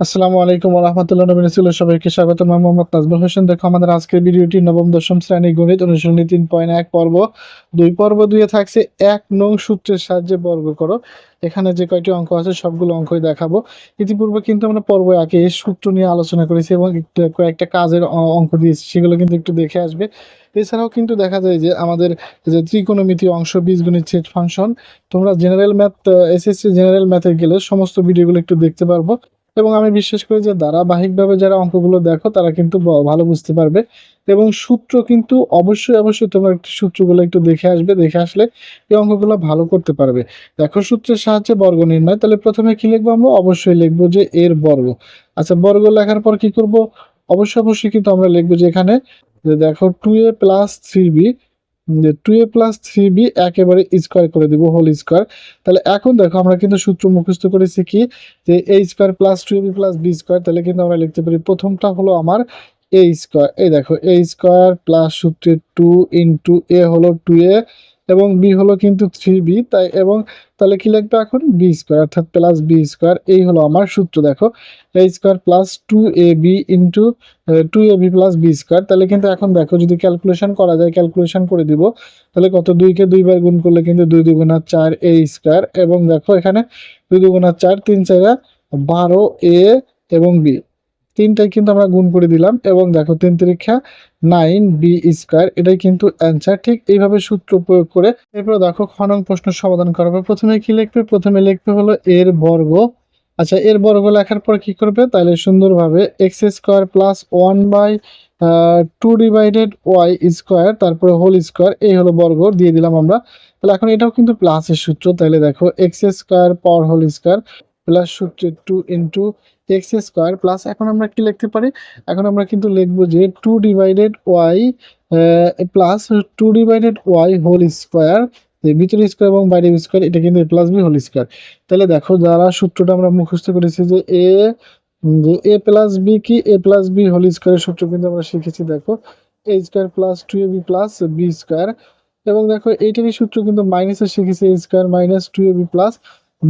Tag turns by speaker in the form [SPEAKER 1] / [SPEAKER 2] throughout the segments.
[SPEAKER 1] আসসালামু আলাইকুম রহমতুল্লাহ নবীন সবাইকে স্বাগত মোহাম্মদ নাজমুল হোসেন। দেখো, আমাদের আজকের ভিডিওটি নবম, দশম শ্রেণি গণিত অনুশীলনী তিন পয়েন্ট এক পর্ব। দুই পর্ব দুইয়ে থাকছে এক নং সূত্রের সাহায্যে বর্গ করো। এখানে যে কয়টি অঙ্ক আছে, সবগুলো অঙ্কই দেখাবো। ইতিপূর্বে কিন্তু আমরা পর্ব একে সূত্র নিয়ে আলোচনা করেছি এবং কয়েকটা কাজের অঙ্ক দিয়েছি, সেগুলো কিন্তু একটু দেখে আসবে। এছাড়াও কিন্তু দেখা যায় যে আমাদের যে ত্রিকোণমিতি অংশ, বীজগণিত সেট ফাংশন, তোমরা জেনারেল ম্যাথ এসএসসি জেনারেল ম্যাথে গেলে সমস্ত ভিডিওগুলো একটু দেখতে পারব। এবং আমি বিশ্বাস করি যে ধারাবাহিকভাবে যারা অঙ্কগুলো দেখো, তারা কিন্তু ভালো বুঝতে পারবে। এবং সূত্র কিন্তু অবশ্যই অবশ্যই তোমার একটু সূত্রগুলো একটু দেখে আসবে, দেখে আসলে এই অঙ্কগুলো ভালো করতে পারবে। দেখো, সূত্রের সাহায্যে বর্গ নির্ণয়। তাহলে প্রথমে কি লিখব আমরা? অবশ্যই লিখব যে এর বর্গ। আচ্ছা বর্গ লেখার পর কি করব? অবশ্যই অবশ্যই কিন্তু আমরা লিখব যে এখানে দেখো two A plus three B two A plus three B একেবারে স্কোয়ার করে দিব হোল স্কোয়ার তাহলে এখন দেখো আমরা কিন্তু সূত্র মুখস্থ করেছি কি? যে A square plus two B plus B square তাহলে কিন্তু আমরা লিখতে পারি প্রথমটা হলো আমার এ স্কোয়ার এই দেখো এ স্কোয়ার প্লাস সূত্রে টু ইন্টু এ হলো টু এ এবং বি হলো কিন্তু থ্রি বি তাই এবং তাহলে কি লিখবে এখন? বি স্কোয়ার অর্থাৎ প্লাস বি স্কোয়ার এই হলো আমার সূত্র, দেখো। A square plus two A B into two A B plus B square তাহলে কিন্তু এখন দেখো, যদি ক্যালকুলেশন করা যায় ক্যালকুলেশন করে দিব, তাহলে কত? দুইকে দুইবার গুণ করলে কিন্তু দুই দুগুণা চার এ স্কোয়ার এবং দেখো এখানে দুই দুগুণা চার, তিন চারা বারো এ এবং বি তিনটাই কিন্তু আমরা গুণ করে দিলাম এবং দেখো তিন তিরিক্ষা নাইন বি স্কোয়ার, এটাই কিন্তু অ্যান্সার ঠিক এইভাবে সূত্র প্রয়োগ করে এরপর দেখো খনন প্রশ্ন সমাধান করবে প্রথমে কি লিখবে? প্রথমে লিখবে হলো এর বর্গ। আচ্ছা এর বর্গ লেখার পর কি করবে? তাহলে সুন্দরভাবে X square plus one by two divided Y square তারপরে হোল স্কোয়ার এই হলো বর্গ দিয়ে দিলাম আমরা। তাহলে এখন এটাও কিন্তু প্লাসের সূত্র। তাহলে দেখো X square power whole square plus সূত্রে two into X square plus এখন আমরা কি লিখতে পারি? এখন আমরা কিন্তু লিখব যে two divided Y plus two divided Y whole square ভিতরে স্কোয়ার এবং বাইরে স্কোয়ার এটা কিন্তু A plus B whole square তাহলে দেখো যারা সূত্রটা আমরা মুখস্থ করেছি যে এ এ প্লাস বি কি? এ প্লাস বি হোল স্কোয়ারের সূত্র কিন্তু আমরা শিখেছি, দেখো। A square plus two A B plus B square এবং দেখো এইটারই সূত্র কিন্তু মাইনাসে শিখেছি A square minus two A B plus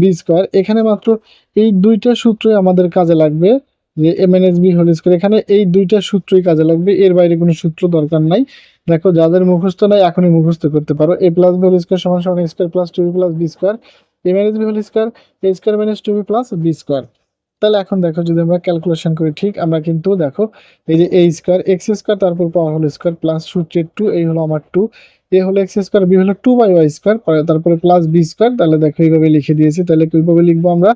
[SPEAKER 1] B square এখানে মাত্র এই দুইটা সূত্রই আমাদের কাজে লাগবে, যে M N S B whole square এখানে এই দুইটা সূত্রই কাজে লাগবে, এর বাইরে কোনো সূত্র দরকার নাই। দেখো, যাদের মুখস্থ নাই, এখনই মুখস্থ করতে পারো A plus B whole square সমান সমান square plus two B plus B square M N S B whole square A square minus two B plus B square তাহলে এখন দেখো, যদি আমরা ক্যালকুলেশন করি, ঠিক আমরা কিন্তু দেখো, এই যে এ স্কোয়ার এক্স স্কোয়ার তারপর পাওয়ার হোল স্কোয়ার প্লাস সূত্রের টু এই হলো আমার টু এ হলো এক্স স্কোয়ার বি হলো টু বাই ওয়াই স্কোয়ার তারপরে প্লাস বি স্কোয়ার তাহলে দেখো এইভাবে লিখে দিয়েছি, তাহলে কীভাবে লিখব আমরা?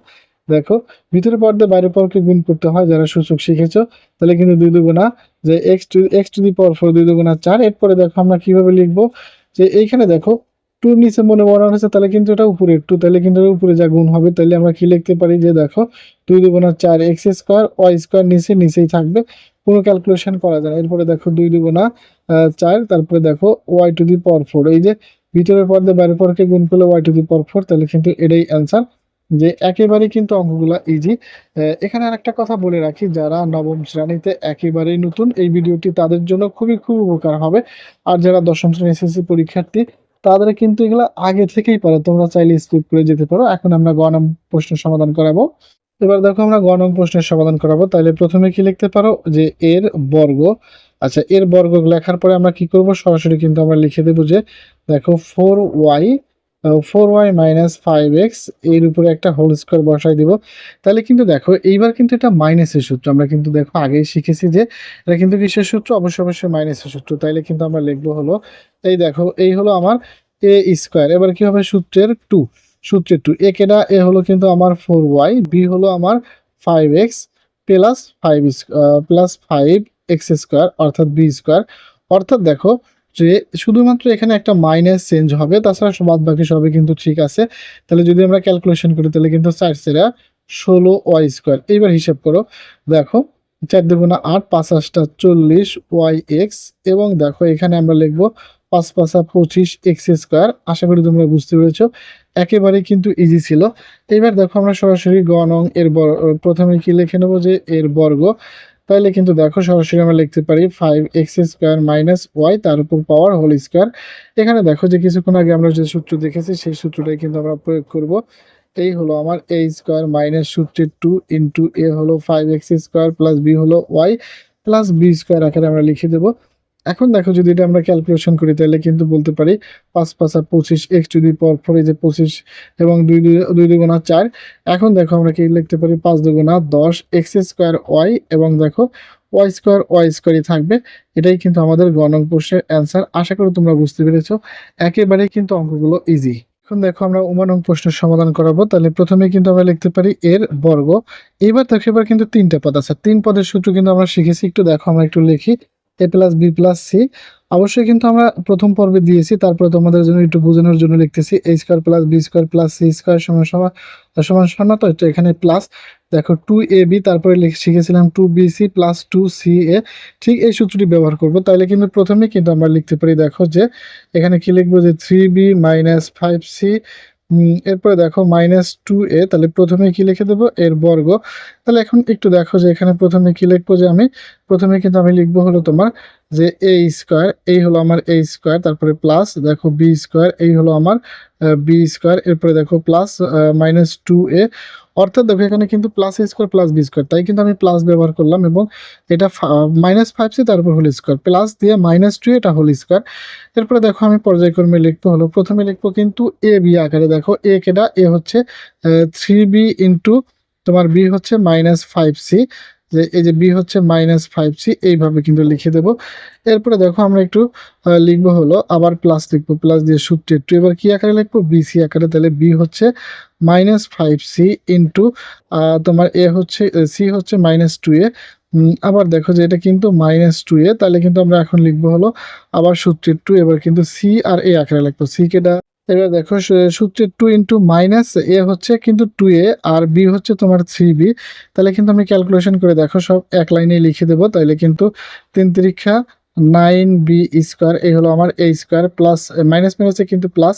[SPEAKER 1] দেখো, ভিতরে পর্দে বাইরের পরকে গুণ করতে হয়, যারা সূচক শিখেছো, তাহলে কিন্তু দুই দুগুণা, যে X two X two the power four দুই দুগুণা চার, এরপরে দেখো আমরা কীভাবে লিখব, যে এইখানে দেখো টুর নিচে মনে বানানো হয়েছে, তাহলে কিন্তু এটা উপরে টু তাহলে কিন্তু উপরে যা গুণ হবে, তাহলে আমরা কি লিখতে পারি, যে দেখো, দুই দুগুণা চার এক্স স্কোয়ার ওয়াই স্কোয়ার নিচে, নিচেই থাকবে কোনো ক্যালকুলেশন করা যায় না। এরপরে দেখো দুই দুগুণা চার, তারপরে দেখো Y two the power four এই যে ভিতরের পর্দে, বাইরের পরকে গুণ করলে ওয়াই টু দি পর ফোর তাহলে কিন্তু এটাই অ্যান্সার যে একেবারে কিন্তু অঙ্কগুলো ইজি এখানে আরেকটা কথা বলে রাখি, যারা নবম শ্রেণীতে একেবারেই নতুন, এই ভিডিওটি তাদের জন্য খুবই খুব উপকার হবে। আর যারা দশম শ্রেণি এসএসসি পরীক্ষার্থী, তাদের কিন্তু এগুলো আগে থেকেই পারো। তোমরা চাইলে স্কিপ করে যেতে পারো। এখন আমরা গ নং প্রশ্ন সমাধান করাবো। এবার দেখো আমরা গ নং প্রশ্নের সমাধান করাবো। তাহলে প্রথমে কি লিখতে পারো? যে এর বর্গ আচ্ছা এর বর্গ লেখার পরে আমরা কি করব? সরাসরি কিন্তু আমরা লিখে দেবো যে, দেখো four Y four Y minus five এক্সের উপরে একটা হোল স্কোয়ার বসাই দিব। তাহলে কিন্তু দেখো, এইবার কিন্তু এটা মাইনাসের সূত্র। আমরা কিন্তু দেখো, আগেই শিখেছি যে, এটা কিন্তু কিসের সূত্র? অবশ্যই অবশ্যই মাইনাসের সূত্র। তাইলে কিন্তু আমরা লিখব হলো, এই দেখো, এই হলো আমার এ স্কোয়ার এবার কি হবে? সূত্রের টু সূত্রের টু এ কেটা এ হলো কিন্তু আমার ফোর ওয়াই বি হলো আমার five X plus five plus five X square অর্থাৎ বি স্কোয়ার অর্থাৎ দেখো যে শুধুমাত্র এখানে একটা মাইনাস চেঞ্জ হবে, তাছাড়া বাদ বাকি সবই কিন্তু ঠিক আছে। তাহলে যদি আমরা ক্যালকুলেশন করি, তাহলে কিন্তু চার সেরা ষোলো ওয়াই স্কোয়ার এইবার হিসাব করো, দেখো চার দুগুণা আট, পাঁচ আটটা চল্লিশ ওয়াই এক্স এবং দেখো এখানে আমরা লিখব পাঁচ পাঁচা পঁচিশ এক্স স্কোয়ার। আশা করি তোমরা বুঝতে পেরেছ। একেবারেই কিন্তু ইজি ছিল। এবার দেখো আমরা সরাসরি গ নং এর প্রথমে কি লিখে নেব যে এর বর্গ? তাহলে কিন্তু দেখো সরাসরি আমরা লিখতে পারি five X square minus Y তার উপর পাওয়ার হোল স্কোয়ার এখানে দেখো যে কিছুক্ষণ আগে আমরা যে সূত্র দেখেছি, সেই সূত্রটাই কিন্তু আমরা প্রয়োগ করব। এই হলো আমার এ স্কোয়ার মাইনাস সূত্রের টু ইন্টু এ হলো five X square plus B হলো ওয়াই প্লাস বি স্কোয়ার আকারে আমরা লিখে দেবো। এখন দেখো যদি এটা আমরা ক্যালকুলেশন করি, তাহলে কিন্তু বলতে পারি পাঁচ পাঁচ আর পঁচিশ এক্স যদি পর পর এই যে পঁচিশ এবং দুই দুই দুগুণা চার, এখন দেখো আমরা কি লিখতে পারি? পাঁচ দুগুণা দশ এক্স স্কোয়ার ওয়াই এবং দেখো ওয়াই স্কোয়ার ওয়াই স্কোয়ারই থাকবে। এটাই কিন্তু আমাদের গণক প্রশ্নের অ্যান্সার আশা করি তোমরা বুঝতে পেরেছ। একেবারেই কিন্তু অঙ্কগুলো ইজি এখন দেখো আমরা উমানং প্রশ্নের সমাধান করাবো। তাহলে প্রথমে কিন্তু আমরা লিখতে পারি এর বর্গ। এবার দেখো, এবার কিন্তু তিনটা পদ আছে। তিন পদের সূত্র কিন্তু আমরা শিখেছি। একটু দেখো, আমরা একটু লিখি। A plus B plus C অবশ্যই কিন্তু আমরা প্রথম পর্বে দিয়েছি, তারপরে তোমাদের জন্য একটু বোঝানোর জন্য লিখতেছি। A square plus B square plus C square সমান সমান সমান সমান তো? এটা এখানে প্লাস দেখো টু এ বি তারপরে শিখেছিলাম two B C plus two C A ঠিক এই সূত্রটি ব্যবহার করব তাহলে কিন্তু প্রথমে কিন্তু আমরা লিখতে পারি, দেখো যে এখানে কি লিখব যে three B minus five C এরপরে দেখো মাইনাস টু এ তাহলে প্রথমে কি লিখে দেবো? এর বর্গ। তাহলে এখন একটু দেখো যে এখানে প্রথমে কি লিখব যে আমি? প্রথমে কিন্তু আমি লিখব হলো তোমার যে এ স্কোয়ার এই হলো আমার এ স্কোয়ার তারপরে প্লাস দেখো বি স্কোয়ার এই হলো আমার বি স্কোয়ার এরপরে দেখো প্লাস মাইনাস টু এ অর্থাৎ দেখো এখানে কিন্তু plus A square plus B square তাই কিন্তু আমি প্লাস ব্যবহার করলাম এবং এটা মাইনাস ফাইভ সি তারপর হোল স্কোয়ার প্লাস দিয়ে মাইনাস টু এটা হোল স্কোয়ার এরপরে দেখো আমি পর্যায়ক্রমে লিখব হলো, প্রথমে লিখব কিন্তু এ বি আকারে, দেখো এ কেটা এ হচ্ছে থ্রি বি ইন্টু তোমার বি হচ্ছে মাইনাস ফাইভ সি যে এই যে বি হচ্ছে মাইনাস ফাইভ সি এইভাবে কিন্তু লিখে দেবো। এরপরে দেখো আমরা একটু লিখব হলো, আবার প্লাস লিখব প্লাস দিয়ে সূত্র একটু। এবার কি আকারে লিখব? বি সি আকারে। তাহলে বি হচ্ছে মাইনাস ফাইভ সি ইন্টু তোমার এ হচ্ছে সি হচ্ছে মাইনাস টু এ আবার দেখো যে এটা কিন্তু মাইনাস টু এ তাহলে কিন্তু আমরা এখন লিখব হলো, আবার সূত্রের টু এবার কিন্তু সি আর এ আকারে লিখব। সি কেটা? এবার দেখো, সু- সূত্রের টু ইন্টু মাইনাস এ হচ্ছে কিন্তু টু এ, আর বি হচ্ছে তোমার থ্রি বি তাহলে কিন্তু আমি ক্যালকুলেশন করে দেখো, সব এক লাইনে লিখে দেবো, তাহলে কিন্তু তিন তিরিক্ষা নাইন বি স্কোয়ার এই হলো আমার এ স্কোয়ার প্লাস মাইনাস মাইনাসে কিন্তু প্লাস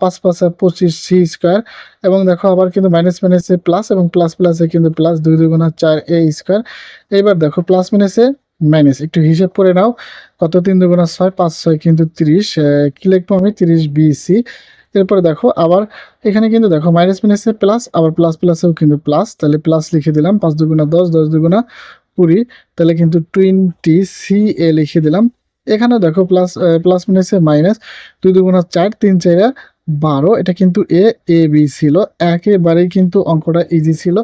[SPEAKER 1] পাঁচ পাঁচ পঁচিশ সি স্কোয়ার এবং দেখো আবার কিন্তু মাইনাস মাইনাসে প্লাস এবং প্লাস প্লাসে কিন্তু প্লাস দুই দুগুণা চার এ স্কোয়ার এবার দেখো প্লাস মাইনাসে মাইনাস একটু হিসেব করে নাও, কত তিন দুগুণা ছয়, পাঁচ ছয় কিন্তু তিরিশ কি লিখব আমি তিরিশ বিসি এরপরে দেখো, আবার এখানে কিন্তু দেখো মাইনাস মাইনাসে প্লাস আবার প্লাস প্লাসেও কিন্তু প্লাস তাহলে প্লাস লিখে দিলাম, পাঁচ দুগুণা দশ দশ দুগুণা কুড়ি, তাহলে কিন্তু টোয়েন্টি সি এ লিখে দিলাম। এখানে দেখো প্লাস প্লাস মাইনাসে মাইনাস দুই দুগুণা চার, তিন চারা বারো, এটা কিন্তু এ এ বি ছিল। একেবারেই কিন্তু অঙ্কটা ইজি ছিল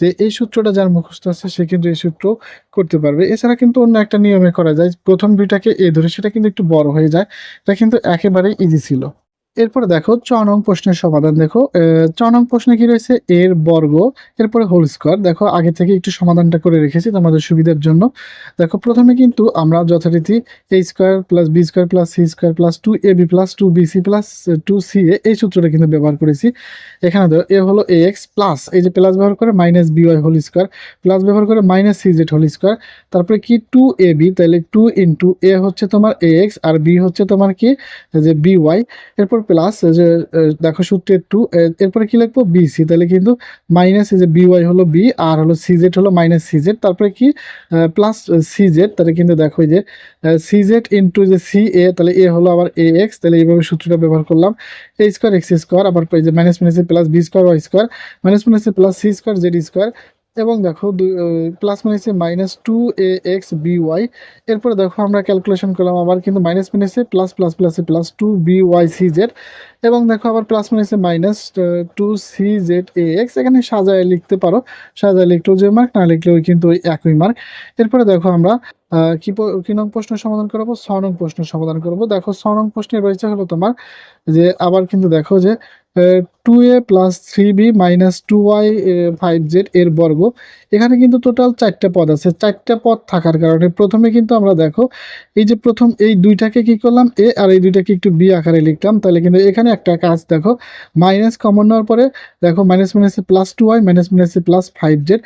[SPEAKER 1] যে এই সূত্রটা যার মুখস্থ আছে, সে কিন্তু এই সূত্র করতে পারবে। এছাড়া কিন্তু অন্য একটা নিয়মে করা যায়, প্রথম দুইটাকে এ ধরে সেটা কিন্তু একটু বড় হয়ে যায়, এটা কিন্তু একেবারেই ইজি ছিল। এরপরে দেখো চ নং প্রশ্নের সমাধান দেখো। চ নং প্রশ্নে কি রয়েছে? এর বর্গ, এরপরে হোল স্কোয়ার দেখো, আগে থেকে একটু সমাধানটা করে রেখেছি তোমাদের সুবিধার জন্য। দেখো, প্রথমে কিন্তু আমরা যথারীতি A square plus B square plus C square plus two A B plus two B C plus two C A এই সূত্রটা কিন্তু ব্যবহার করেছি। এখানে দেখো এ হলো এ এক্স প্লাস এই যে প্লাস ব্যবহার করে minus B Y whole square plus ব্যবহার করে minus C Z whole square তারপরে কি টু এ বি তাহলে টু ইন্টু এ হচ্ছে তোমার এ এক্স আর বি হচ্ছে তোমার কি? যে বি ওয়াই এরপর প্লাস যে দেখো সূত্রের টু এরপরে কি লিখব? বি সি তাহলে কিন্তু মাইনাস এই যে বি ওয়াই হলো বি আর হলো সি জেড হলো মাইনাস সি জেড তারপরে কি প্লাস সি জেড তাহলে কিন্তু দেখো যে সি জেড ইন্টু যে সি এ তাহলে এ হলো আবার এ এক্স তাহলে এইভাবে সূত্রটা ব্যবহার করলাম। এ স্কোয়ার এক্স স্কোয়ার আবার যে মাইনাস মাইনাসে plus B square Y square minus মাইনাসে plus C square Z square এবং দেখো প্লাস মাইনাসে minus two A X B Y এরপরে দেখো আমরা ক্যালকুলেশন করলাম, আবার কিন্তু মাইনাস মাইনাসে প্লাস প্লাস প্লাসে plus two B Y C Z এবং দেখো আবার প্লাস মাইনাসে minus two C Z A X এখানে সাজায় লিখতে পারো। সাজায় লিখলেও যে মার্ক না লিখলেও কিন্তু ওই একই মার্ক এরপরে দেখো আমরা কি কি নং প্রশ্ন সমাধান করব? ছ নং প্রশ্ন সমাধান করব। দেখো ছ নং প্রশ্নে রয়েছে হলো তোমার যে, আবার কিন্তু দেখো যে two A plus three B minus two Y five Z এর বর্গ। এখানে কিন্তু টোটাল চারটা পদ আছে। চারটা পদ থাকার কারণে প্রথমে কিন্তু আমরা দেখো, এই যে প্রথম এই দুইটাকে কি করলাম? এ আর এই দুইটাকে একটু বি আকারে লিখলাম। তাহলে কিন্তু এখানে একটা কাজ দেখো মাইনাস কমন নেওয়ার পরে দেখো মাইনাস মাইনাসে প্লাস টু ওয়াই মাইনাস মাইনাসে প্লাস ফাইভ জেড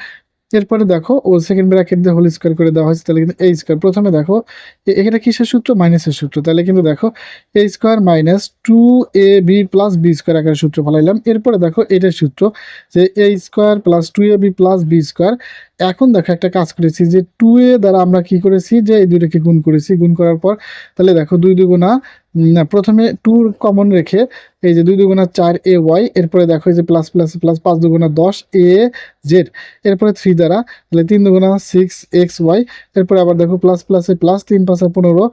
[SPEAKER 1] এরপরে দেখো, ও সেকেন্ড ব্র্যাকেট দিয়ে হোল স্কোয়ার করে দেওয়া হয়েছে, তাহলে কিন্তু এই স্কোয়ার প্রথমে দেখো, এ- এখানে কিসের সূত্র? মাইনাসের সূত্র। তাহলে কিন্তু দেখো A square minus two A B plus B square আকারে সূত্র ফলাইলাম এরপরে দেখো, এটার সূত্র, যে A square plus two A B plus B square এখন দেখো একটা কাজ করেছি, যে টু এ দ্বারা আমরা কি করেছি, যে এই দুইটাকে গুণ করেছি, গুণ করার পর, তাহলে দেখো দুই দুগুণা প্রথমে টু কমন রেখে এই যে দুই দুগুণা চার এ ওয়াই, এরপরে দেখো যে প্লাস প্লাস প্লাস পাঁচ দুগুণা দশ এ জেড এরপরে থ্রি দ্বারা, তাহলে তিন দুগুণা সিক্স এক্স ওয়াই এরপরে আবার দেখো প্লাস প্লাসে প্লাস তিন পাঁচে পনেরো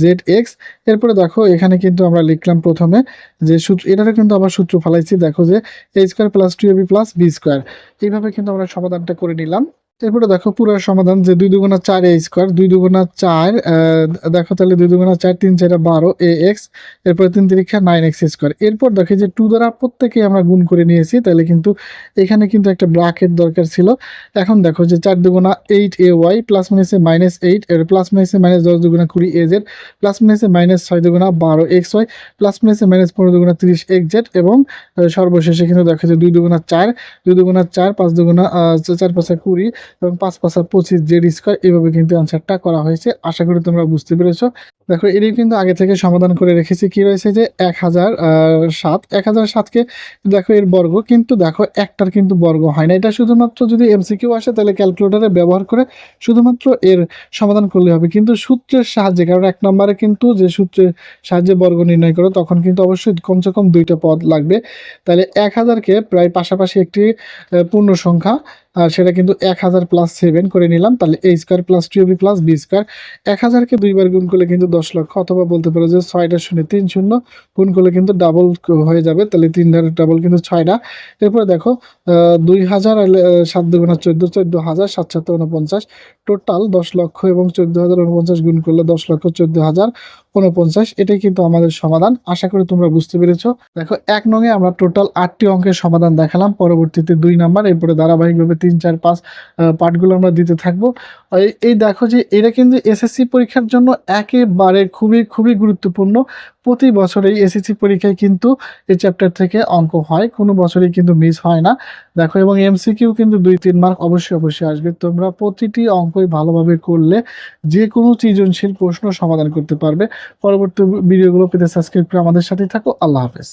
[SPEAKER 1] জেড এক্স এরপরে দেখো এখানে কিন্তু আমরা লিখলাম প্রথমে যে সূত্র এটারও কিন্তু আবার সূত্র ফালাইছি, দেখো যে A square plus two A B plus B square এইভাবে কিন্তু আমরা সমাধানটা করে নিলাম। এরপরে দেখো পুরো সমাধান যে দুই দুগুণা চার এ স্কোয়ার, দুই দুগুণা চার দেখো তাহলে দুই দুগুণা চার, তিন চার, বারো এ এক্স, এরপরে তিন তিরিক্ষা নাইন এক্স স্কোয়ার। এরপর দেখো যে টু দ্বারা প্রত্যেকে আমরা গুণ করে নিয়েছি, তাহলে কিন্তু এখানে কিন্তু একটা ব্রাকেট দরকার ছিল। এখন দেখো যে চার দুগুণা এইট এ ওয়াই প্লাস মাইনাসে মাইনাস এইট এর প্লাস মাইনাসে মাইনাস দশ দুগুণা কুড়ি এ জেড প্লাস মাইনাসে মাইনাস ছয় দুগুণা বারো এক্স ওয়াই প্লাস মাইনাসে মাইনাস পনেরো দুগুণা তিরিশ এক্স জেড এবং সর্বশেষে কিন্তু দেখো যে দুই দুগুণা চার, দুই দুগুণা চার, পাঁচ দুগুণা চার পাঁচা কুড়ি এবং পাঁচ পাঁচা পঁচিশ জেড স্কোয়ার এইভাবে কিন্তু অ্যান্সারটা করা হয়েছে। আশা করি তোমরা বুঝতে পেরেছ। দেখো এটি কিন্তু আগে থেকে সমাধান করে রেখেছি। কি রয়েছে যে, এক হাজার সাত, এক হাজার সাতকে দেখো এর বর্গ, কিন্তু দেখো একটার কিন্তু বর্গ হয় না। এটা শুধুমাত্র যদি এমসিকিউ আসে, তাহলে ক্যালকুলেটারে ব্যবহার করে শুধুমাত্র এর সমাধান করলে হবে। কিন্তু সূত্রের সাহায্যে, কারণ এক নম্বরে কিন্তু যে সূত্রের সাহায্যে বর্গ নির্ণয় করো, তখন কিন্তু অবশ্যই কমসে কম দুইটা পদ লাগবে। তাহলে এক হাজারকে প্রায় পাশাপাশি একটি পূর্ণ সংখ্যা আর সেটা কিন্তু এক হাজার প্লাস সেভেন করে নিলাম, তাহলে A square plus two B plus B square এক হাজারকে দুইবার গুণ করলে কিন্তু দশ লক্ষ, অথবা বলতে পারো যে ছয়টা শূন্য, তিন শূন্য গুণ করলে কিন্তু ডাবল হয়ে যাবে, তাহলে তিন ডাবল কিন্তু ছয়টা। এরপরে দেখো দুই হাজার সাত দুগুণা চোদ্দ চোদ্দ হাজার সাত সাত উনপঞ্চাশ টোটাল দশ লক্ষ এবং চোদ্দ হাজার উনপঞ্চাশ গুণ করলে দশ লক্ষ, চোদ্দ হাজার উনপঞ্চাশ এটাই কিন্তু আমাদের সমাধান। আশা করি তোমরা বুঝতে পেরেছ। দেখো, এক নঙে আমরা টোটাল আটটি অঙ্কের সমাধান দেখালাম, পরবর্তীতে দুই নাম্বার, এরপরে ধারাবাহিকভাবে তিন, চার, পাঁচ পার্টগুলো আমরা দিতে থাকব। এই- দেখো যে এটা কিন্তু এসএসসি পরীক্ষার জন্য একেবারে খুবই খুবই গুরুত্বপূর্ণ। প্রতি বছর এই এসএসসি পরীক্ষায় কিন্তু এই চ্যাপ্টার থেকে অঙ্ক হয়, কোনো বছরেই কিন্তু মিস হয় না। দেখো, এবং এমসিকিউ কিন্তু দুই, তিন মার্ক অবশ্যই অবশ্যই আসবে। তোমরা প্রতিটি অঙ্কই ভালোভাবে করলে যে কোনো সৃজনশীল প্রশ্ন সমাধান করতে পারবে। পরবর্তী ভিডিওগুলো পেতে সাবস্ক্রাইব করে আমাদের সাথেই থাকো। আল্লাহ হাফেজ।